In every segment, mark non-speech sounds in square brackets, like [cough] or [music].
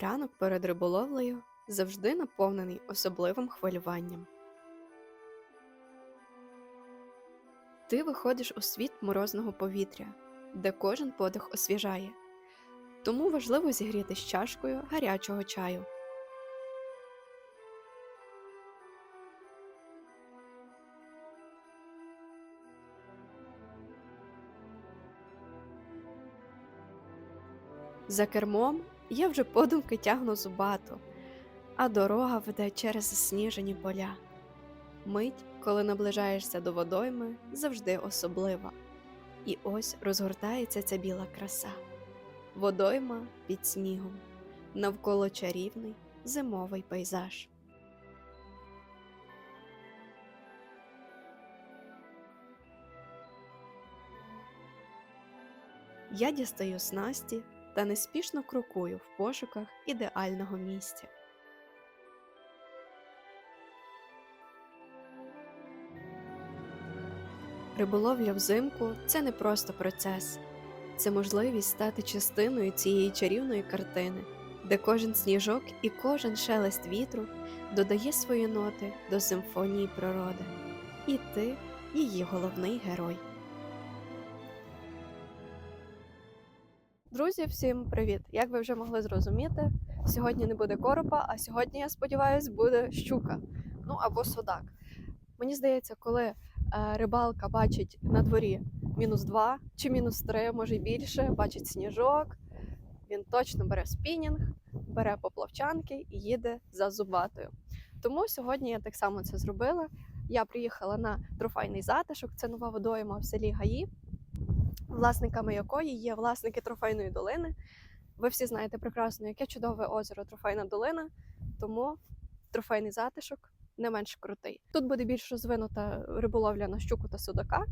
Ранок перед риболовлею завжди наповнений особливим хвилюванням. Ти виходиш у світ морозного повітря, де кожен подих освіжає. Тому важливо зігріти з чашкою гарячого чаю. За кермом я вже подумки тягну зубату, а дорога веде через засніжені поля. Мить, коли наближаєшся до водойми, завжди особлива. І ось розгортається ця біла краса. Водойма під снігом, навколо чарівний зимовий пейзаж. Я дістаю снасті та неспішно крокую в пошуках ідеального місця. Риболовля взимку це не просто процес, це можливість стати частиною цієї чарівної картини, де кожен сніжок і кожен шелест вітру додає свої ноти до симфонії природи. І ти її головний герой. Друзі, всім привіт! Як ви вже могли зрозуміти, сьогодні не буде коропа, а сьогодні, я сподіваюся, буде щука. Ну або судак. Мені здається, коли е, рибалка бачить на дворі мінус 2 чи мінус 3, може й більше, бачить сніжок, він точно бере спінінг, бере поплавчанки і їде за зубатою. Тому сьогодні я так само це зробила. Я приїхала на трофейний затишок, це нова водойма в селі Гаї власниками якої є власники трофейної долини. Ви всі знаєте прекрасно, яке чудове озеро Трофейна долина, тому трофейний затишок не менш крутий. Тут буде більш розвинута риболовля на щуку та судака.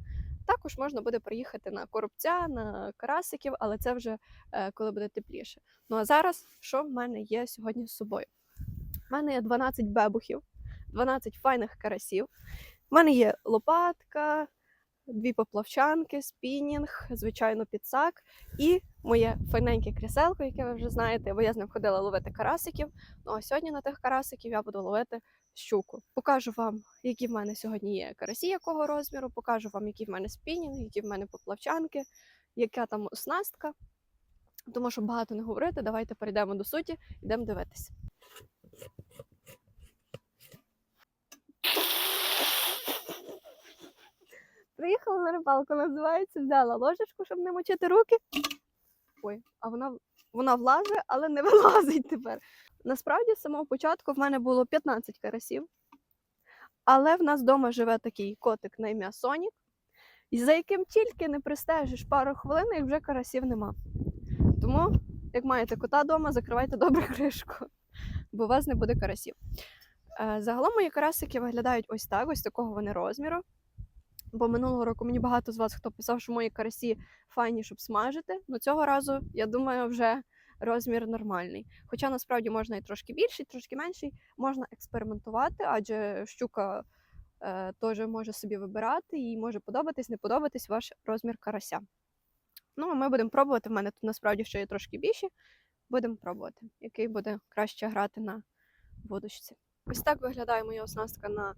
Також можна буде приїхати на коробця, на карасиків, але це вже е, коли буде тепліше. Ну а зараз що в мене є сьогодні з собою? У мене є 12 бебухів, 12 файних карасів. У мене є лопатка, дві поплавчанки, спінінг, звичайно, підсак і моє файненьке кріселко, яке ви вже знаєте, бо я з ним ходила ловити карасиків. Ну а сьогодні на тих карасиків я буду ловити щуку. Покажу вам, які в мене сьогодні є карасі, якого розміру, покажу вам, які в мене спінінг, які в мене поплавчанки, яка там оснастка. Тому що багато не говорити, давайте перейдемо до суті, йдемо дивитися. Приїхала на рибалку, називається, взяла ложечку, щоб не мочити руки. Ой, а вона, вона влазить, але не [laughs] вилазить тепер. Насправді, з самого початку в мене було 15 карасів, але в нас вдома живе такий котик на ім'я Сонік, за яким тільки не пристежиш пару хвилин, як вже карасів нема. Тому, як маєте кота вдома, закривайте добре [laughs] кришку, бо у вас не буде карасів. Е, Загалом мої карасики виглядають ось так, ось такого вони розміру. Бо минулого року мені багато з вас хто писав, що мої карасі файні, щоб смажити. Ну цього разу, я думаю, вже розмір нормальний. Хоча насправді можна і трошки більший, трошки менший, можна експериментувати, адже щука е, теж може собі вибирати, їй може подобатись, не подобатись ваш розмір карася. Ну, а ми будемо пробувати. В мене тут насправді ще є трошки більші. Будемо пробувати, який буде краще грати на водочці. Ось так виглядає моя оснастка на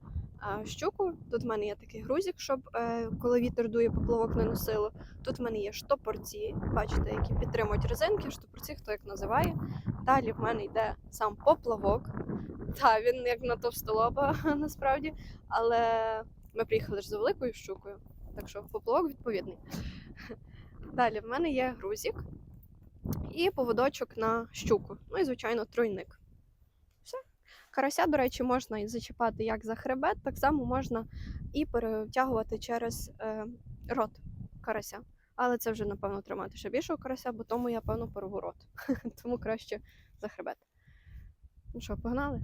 щуку. Тут в мене є такий грузик, щоб е, коли вітер дує, поплавок не носило. Тут в мене є штопорці, бачите, які підтримують резинки, штопорці, хто як називає. Далі в мене йде сам поплавок. Та він як на товстолоба [laughs] насправді, але ми приїхали ж за великою щукою, так що поплавок відповідний. [laughs] Далі в мене є грузик і поводочок на щуку. Ну і, звичайно, тройник. Карася, до речі, можна зачіпати як за хребет, так само можна і перетягувати через е, рот карася. Але це вже, напевно, тримати ще більшого карася, бо тому я, певно, порву рот. [laughs] тому краще за хребет. Ну що, погнали?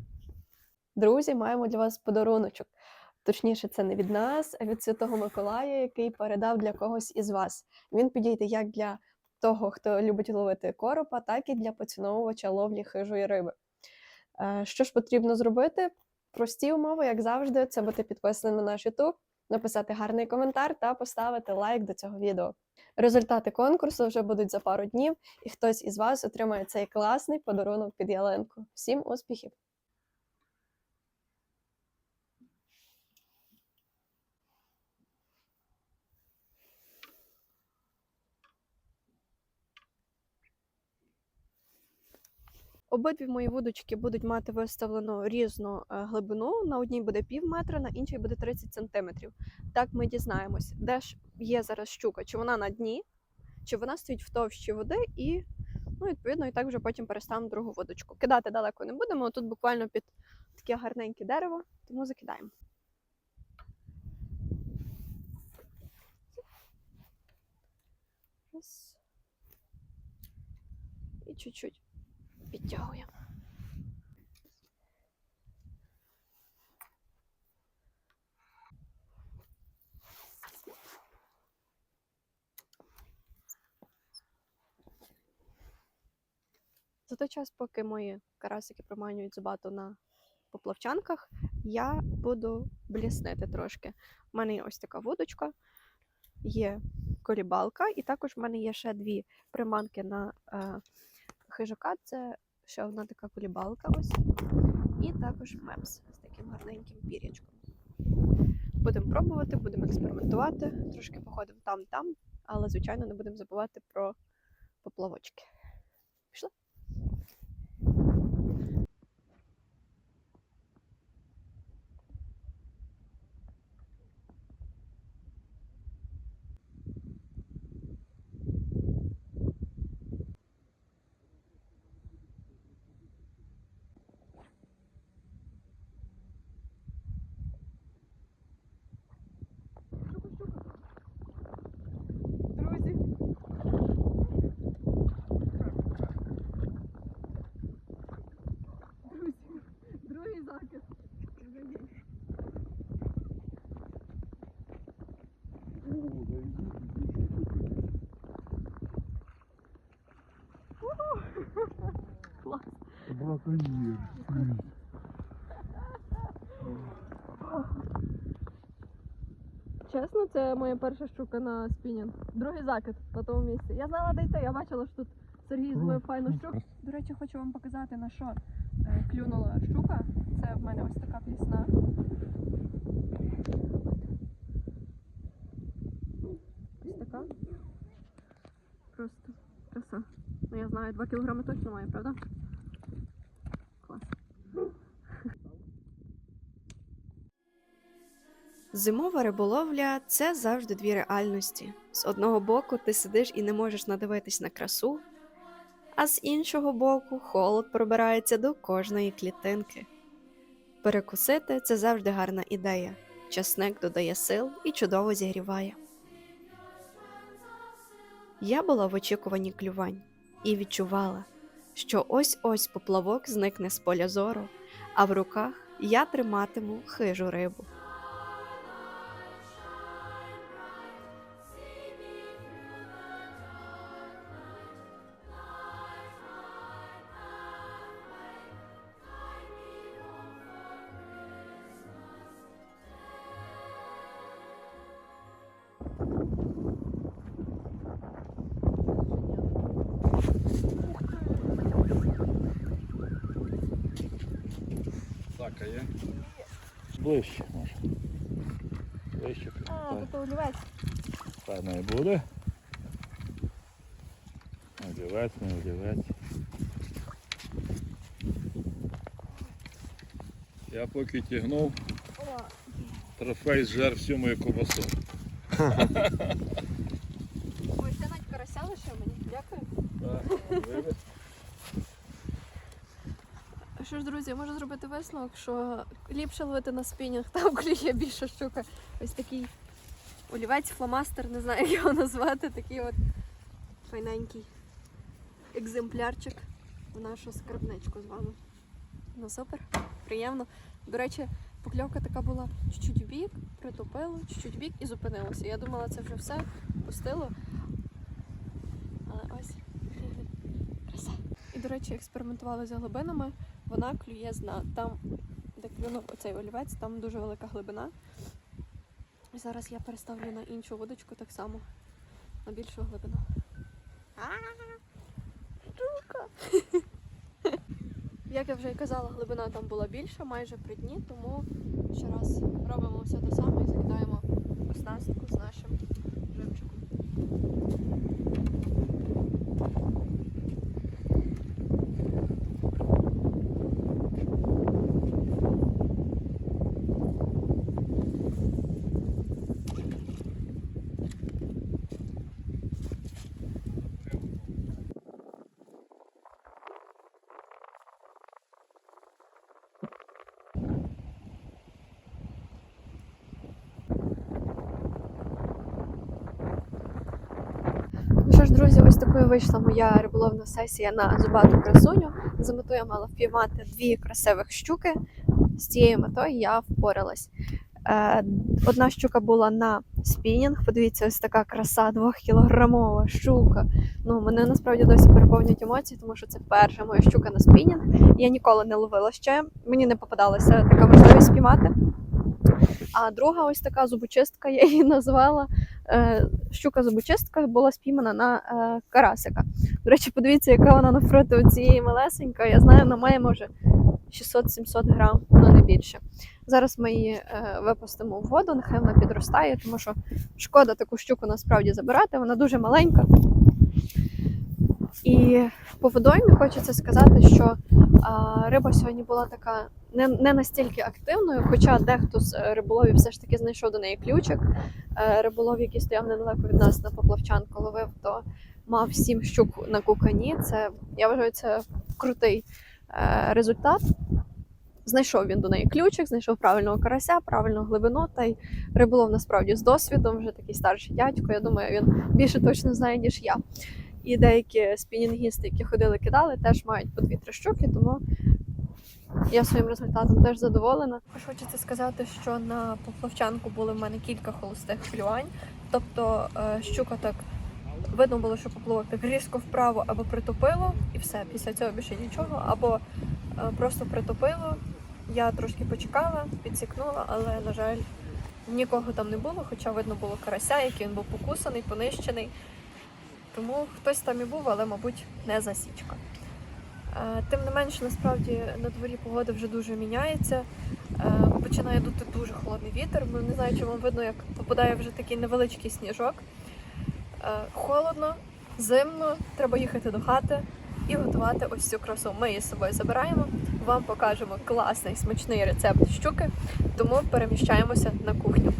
Друзі, маємо для вас подаруночок. Точніше, це не від нас, а від Святого Миколая, який передав для когось із вас. Він підійде як для того, хто любить ловити коропа, так і для поціновувача ловлі хижої риби. Е, Що ж потрібно зробити? Прості умови, як завжди, це бути підписаним на наш YouTube, написати гарний коментар та поставити лайк до цього відео. Результати конкурсу вже будуть за пару днів, і хтось із вас отримає цей класний подарунок під ялинку. Всім успіхів! Обидві мої вудочки будуть мати виставлену різну е, глибину. На одній буде пів метра, на іншій буде 30 сантиметрів. Так ми дізнаємось, де ж є зараз щука, чи вона на дні, чи вона стоїть в товщі води, і ну, відповідно, і так вже потім переставимо другу вудочку. Кидати далеко не будемо. Тут буквально під таке гарненьке дерево, тому закидаємо. Раз. І чуть-чуть підтягуємо. За той час, поки мої карасики проманюють зубату на поплавчанках, я буду бліснити трошки. У мене є ось така вудочка, є колібалка, і також в мене є ще дві приманки на е, хижака. Це ще одна така колібалка ось. І також мепс з таким гарненьким пір'ячком. Будемо пробувати, будемо експериментувати, трошки походимо там-там, але, звичайно, не будемо забувати про поплавочки. Пішли? Друзі. Друзі, другий закид. Клас. Браконьєр. Чесно, це моя перша щука на спінінг. Другий закид на тому місці. Я знала, де йти, я бачила, що тут Сергій зловив файну щуку. До речі, хочу вам показати, на що е, клюнула щука. Це в мене ось така плісна. Ось така. Просто краса. Ну я знаю, 2 кілограми точно має, правда? Зимова риболовля це завжди дві реальності. З одного боку, ти сидиш і не можеш надивитись на красу, а з іншого боку, холод пробирається до кожної клітинки. Перекусити це завжди гарна ідея. Часник додає сил і чудово зігріває. Я була в очікуванні клювань і відчувала, що ось-ось поплавок зникне з поля зору, а в руках я триматиму хижу рибу. Так, а є? Ближче може. Ближче А, тут олівець. Та не буде. Олівець, не олівець. Я поки тягнув, трофей зжер всю мою ковбасу. Ой, це навіть карася лише мені. Дякую. Що ж, друзі, можу зробити висновок, що ліпше ловити на спінінг, там [laughs] клює більша щука. Ось такий олівець, фломастер, не знаю, як його назвати, такий от файненький екземплярчик в нашу скарбничку з вами. Ну супер, приємно. До речі, покльовка така була чуть-чуть бік, притопило, чуть-чуть бік і зупинилося. Я думала, це вже все, пустило. Але ось краса. І, до речі, експериментували з глибинами. Вона клює з дна. Там, де клюнув оцей олівець, там дуже велика глибина. Зараз я переставлю на іншу вудочку так само, на більшу глибину. Штука! [laughs] Як я вже і казала, глибина там була більша, майже при дні, тому ще раз робимо все те саме і закидаємо оснастку з нашим живчиком. Ну що ж, друзі, ось такою вийшла моя риболовна сесія на зубату красуню. За метою я мала впіймати дві красивих щуки. З цією метою я впоралась. Е, одна щука була на спінінг. Подивіться, ось така краса, двохкілограмова щука. Ну, мене насправді досі переповнюють емоції, тому що це перша моя щука на спінінг. Я ніколи не ловила ще. Мені не попадалася така можливість спіймати. А друга ось така зубочистка, я її назвала. Е, щука зубочистка була спіймана на е, карасика. До речі, подивіться, яка вона навпроти цієї малесенька. Я знаю, вона має може 600-700 грам, ну не більше. Зараз ми її е, випустимо в воду, нехай вона підростає, тому що шкода таку щуку насправді забирати, вона дуже маленька. І по водоймі хочеться сказати, що риба сьогодні була така не, не настільки активною, хоча дехто з е, риболовів все ж таки знайшов до неї ключик. Е, Риболов, який стояв недалеко від нас на поплавчанку, ловив, то мав сім щук на кукані. Це я вважаю, це крутий е, результат. Знайшов він до неї ключик, знайшов правильного карася, правильну глибину. Та й риболов насправді з досвідом, вже такий старший дядько. Я думаю, він більше точно знає, ніж я. І деякі спінінгісти, які ходили, кидали, теж мають по дві-три щуки, тому я своїм результатом теж задоволена. Хочеться сказати, що на поплавчанку були в мене кілька холостих клювань. Тобто е, щука так видно було, що поплавок так різко вправо або притопило, і все. Після цього більше нічого, або е, просто притопило. Я трошки почекала, підсікнула, але, на жаль, нікого там не було, хоча видно було карася, який він був покусаний, понищений. Тому хтось там і був, але, мабуть, не засічка. Е, Тим не менш, насправді на дворі погода вже дуже міняється. Е, Починає дути дуже холодний вітер. Бо Не знаю, чи вам видно, як попадає вже такий невеличкий сніжок. Е, Холодно, зимно, треба їхати до хати і готувати ось цю красу. Ми її з собою забираємо. Вам покажемо класний смачний рецепт щуки, тому переміщаємося на кухню.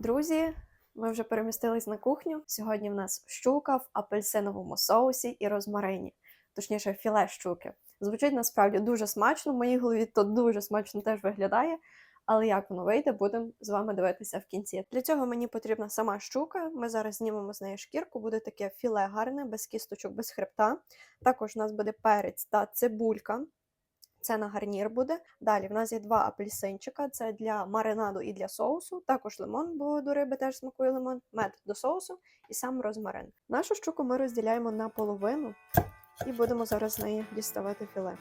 Друзі, ми вже перемістились на кухню. Сьогодні в нас щука в апельсиновому соусі і розмарині, точніше, філе щуки. Звучить насправді дуже смачно. В моїй голові то дуже смачно теж виглядає. Але як воно вийде, будемо з вами дивитися в кінці. Для цього мені потрібна сама щука. Ми зараз знімемо з неї шкірку, буде таке філе гарне, без кісточок, без хребта. Також у нас буде перець та цибулька. Це на гарнір буде. Далі в нас є два апельсинчика. Це для маринаду і для соусу. Також лимон, бо до риби теж смакує лимон, мед до соусу і сам розмарин. Нашу щуку ми розділяємо на половину і будемо зараз з неї діставати філе.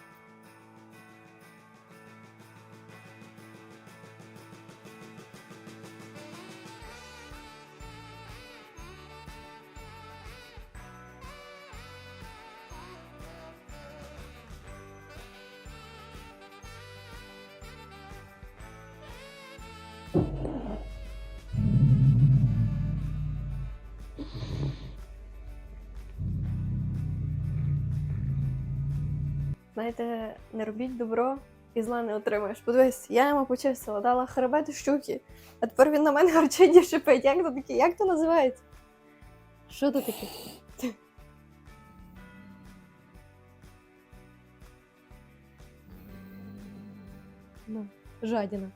Знаєте, не робіть добро і зла не отримаєш. Подивись, я йому почистила, дала хребет щуки, а тепер він на мене [laughs] гарчить і шипить. Як то таке? Як то називається? Що то таке? [laughs] Ну, жадіна.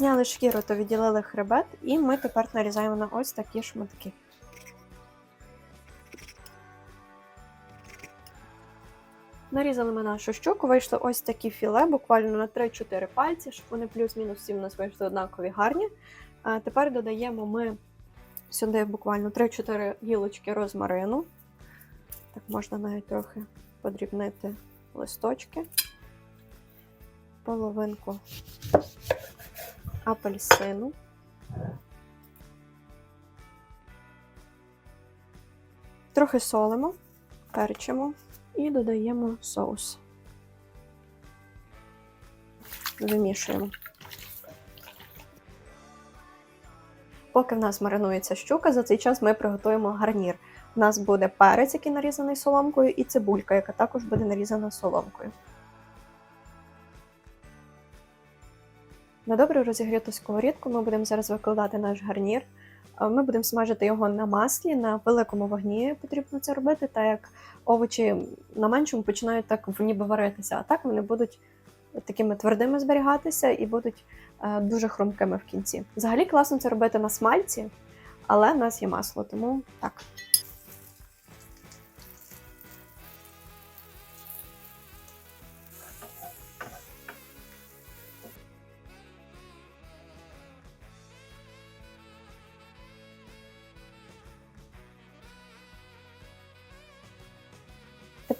Зняли шкіру та відділили хребет, і ми тепер нарізаємо на ось такі шматки. Нарізали ми нашу щуку, вийшли ось такі філе, буквально на 3-4 пальці, щоб вони плюс-мінус всі в нас вийшли однакові гарні. А тепер додаємо ми сюди буквально 3-4 гілочки розмарину. Так можна навіть трохи подрібнити листочки, половинку апельсину. Трохи солимо, перчимо і додаємо соус. Вимішуємо. Поки в нас маринується щука, за цей час ми приготуємо гарнір. У нас буде перець, який нарізаний соломкою, і цибулька, яка також буде нарізана соломкою. На добре розігріту сковорідку ми будемо зараз викладати наш гарнір. Е, Ми будемо смажити його на маслі, на великому вогні потрібно це робити, так як овочі на меншому починають так ніби варитися, а так вони будуть такими твердими зберігатися і будуть е, дуже хрумкими в кінці. Взагалі класно це робити на смальці, але в нас є масло, тому так.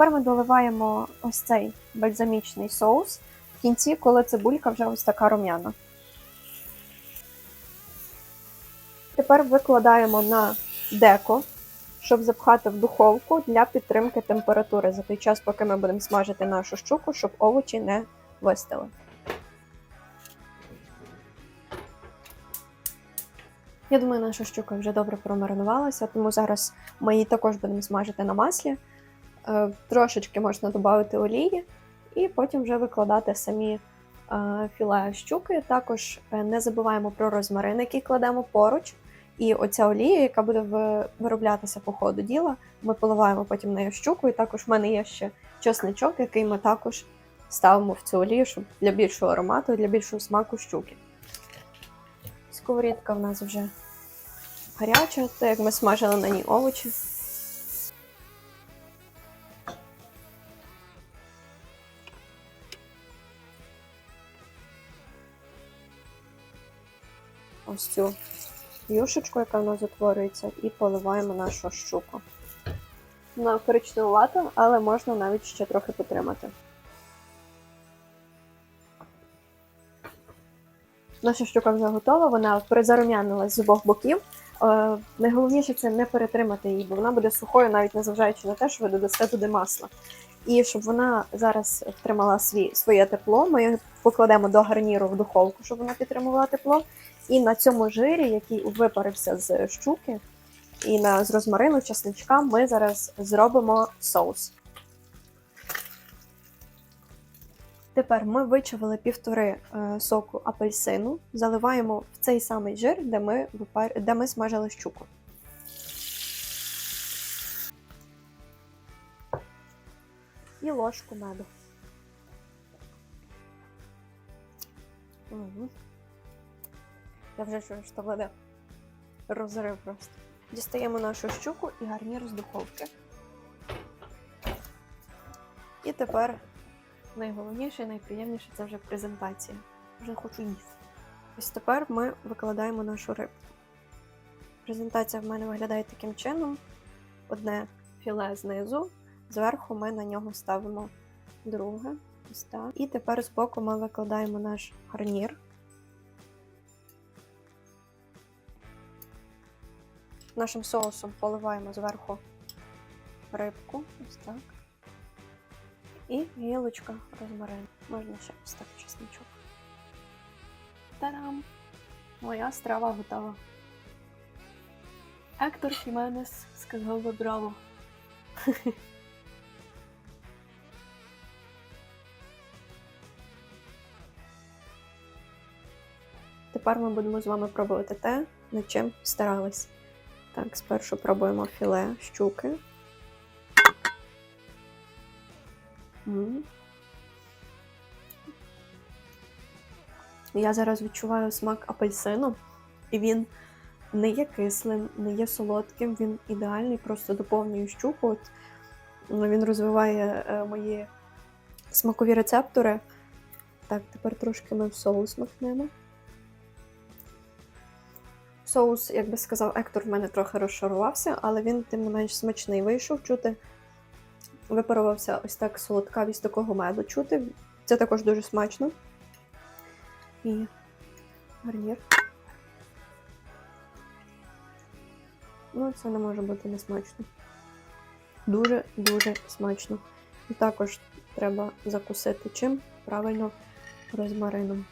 Тепер ми доливаємо ось цей бальзамічний соус в кінці, коли цибулька вже ось така рум'яна. Тепер викладаємо на деко, щоб запхати в духовку для підтримки температури за той час, поки ми будемо смажити нашу щуку, щоб овочі не вистили. Я думаю, наша щука вже добре промаринувалася, тому зараз ми її також будемо смажити на маслі. Е, Трошечки можна додати олії і потім вже викладати самі е, філе щуки. Також е, не забуваємо про розмарин, який кладемо поруч. І оця олія, яка буде вироблятися по ходу діла, ми поливаємо потім нею щуку. І також в мене є ще чесничок, який ми також ставимо в цю олію, щоб для більшого аромату, для більшого смаку щуки. Сковорідка в нас вже гаряча, так як ми смажили на ній овочі. Ось цю юшечку, яка в нас утворюється, і поливаємо нашу щуку. Вона коричневувата, але можна навіть ще трохи потримати. Наша щука вже готова, вона призарум'янилась з обох боків. Е, найголовніше це не перетримати її, бо вона буде сухою, навіть незважаючи на те, що ви додасте туди масла. І щоб вона зараз втримала свій, своє тепло, ми покладемо до гарніру в духовку, щоб вона підтримувала тепло. І на цьому жирі, який випарився з щуки, і на, з розмарину, чесничка, ми зараз зробимо соус. Тепер ми вичавили півтори е, соку апельсину, заливаємо в цей самий жир, де ми, випар... де ми смажили щуку. І ложку меду. Угу. Я вже чую, що буде розрив просто. Дістаємо нашу щуку і гарнір з духовки. І тепер найголовніше і найприємніше це вже презентація. Вже хочу їсти. Ось тепер ми викладаємо нашу рибку. Презентація в мене виглядає таким чином: одне філе знизу, зверху ми на нього ставимо друге. Ось так. І тепер збоку ми викладаємо наш гарнір. Нашим соусом поливаємо зверху рибку. Ось так. І гілочка розмарин. Можна ще ось чесничок. Та-дам! Моя страва готова. Ектор Хіменес сказав би браво. [laughs] Тепер ми будемо з вами пробувати те, над чим старались. Так, спершу пробуємо філе щуки. Я зараз відчуваю смак апельсину, і він не є кислим, не є солодким, він ідеальний, просто доповнює щуку. От, ну, він розвиває е, мої смакові рецептори. Так, тепер трошки ми в соус макнемо. Соус, як би сказав, Ектор в мене трохи розшарувався, але він тим не менш смачний вийшов чути випарувався ось так солодкавість такого меду чути. Це також дуже смачно. І гарнір. Ну, це не може бути не смачно. Дуже-дуже смачно. І також треба закусити чим? Правильно розмарином.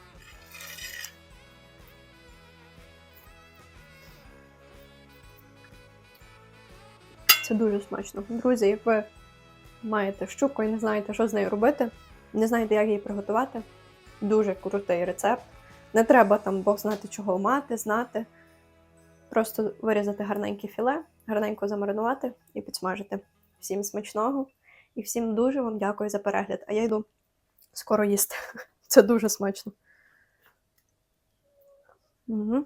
Це дуже смачно. Друзі, як ви маєте щуку і не знаєте, що з нею робити, не знаєте, як її приготувати. Дуже крутий рецепт. Не треба там Бог знати, чого мати, знати. Просто вирізати гарненьке філе, гарненько замаринувати і підсмажити. Всім смачного і всім дуже вам дякую за перегляд. А я йду скоро їсти. [laughs] Це дуже смачно. Угу.